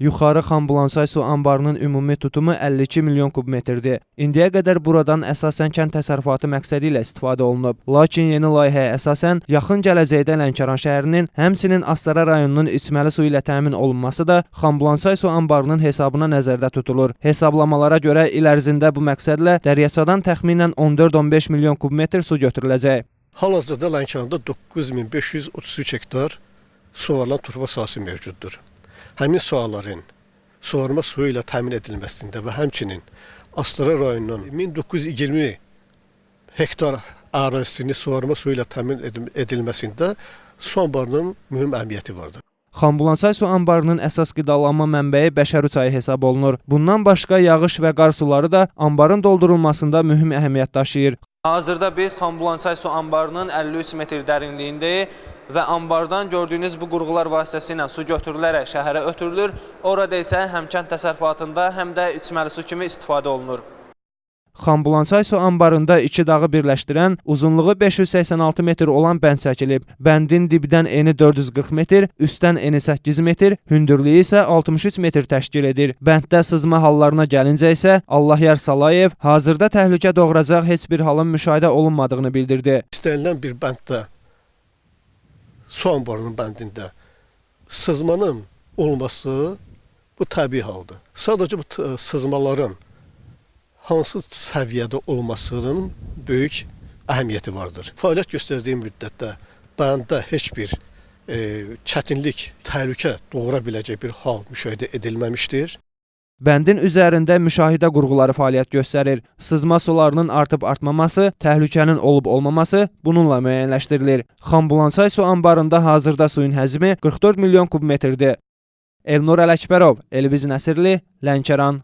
Yuxarı Xanbulansay su anbarının ümumi tutumu 52 milyon kub metrdir. İndiyə qədər buradan əsasən kənd təsərrüfatı məqsədi ilə istifadə olunub. Lakin yeni layihəyə əsasən yaxın gələcəkdə Lənkəran şəhərinin, həmçinin Astara rayonunun içməli su ilə təmin olunması da Xanbulansay su anbarının hesabına nəzərdə tutulur. Hesablamalara görə il ərzində bu məqsədlə Dəryəçadan təxminən 14-15 milyon kub metr su götürüləcək. Hal-hazırda Lənkəranda 9533 hektar suvarılan turba sahəsi mövcuddur. Həmin sahələrin suvarma suyu ilə təmin edilməsində və həmçinin Astara rayonunun 1920 hektar ərazisini suvarma suyu ilə təmin edil- edilməsində su anbarının mühüm əhəmiyyəti vardır. Xanbulansay su anbarının əsas qidalanma mənbəyi Bəşəri çayı hesab olunur. Bundan başqa yağış və qar suları da anbarın doldurulmasında mühüm əhəmiyyət daşıyır. Hazırda biz Xanbulansay su anbarının 53 metr dərinliyindəyik və anbardan gördüyünüz bu qurğular vasitəsilə su götürülərək şəhərə ötürülür. Orada isə həm kənd təsərrüfatında, həm də içməli su kimi istifadə olunur. Xanbulansay su anbarında iki dağı birləşdirən, uzunluğu 586 metr olan bənd çəkilib. Bəndin dibdən eni 440 metr, üstdən eni 8 metr, hündürlüyü isə 63 metr təşkil edir. Bənddə sızma hallarına gəlincə isə Allahyar Salayev hazırda təhlükə doğuracaq heç bir halın müşahidə olunmadığını bildirdi. İstənilən bir bənddə su anbarının bəndində sızmanın olması bu təbii haldır. Sadəcə bu sızmaların hansı səviyyədə olmasının böyük əhəmiyyəti vardır. Fəaliyyət göstərdiyi müddətdə bəndə heç bir e, çətinlik, təhlükə doğura biləcək bir hal müşahidə edilməmişdir. Bəndin üzərində müşahidə qurğuları fəaliyyət göstərir. Sızma sularının artıb artmaması, təhlükənin olub olmaması bununla müəyyənləşdirilir. Xanbulansay su anbarında hazırda suyun həcmi 44 milyon kub metrdir. Elnur Ələkbərov, Elviz Nəsirli, Lənkəran.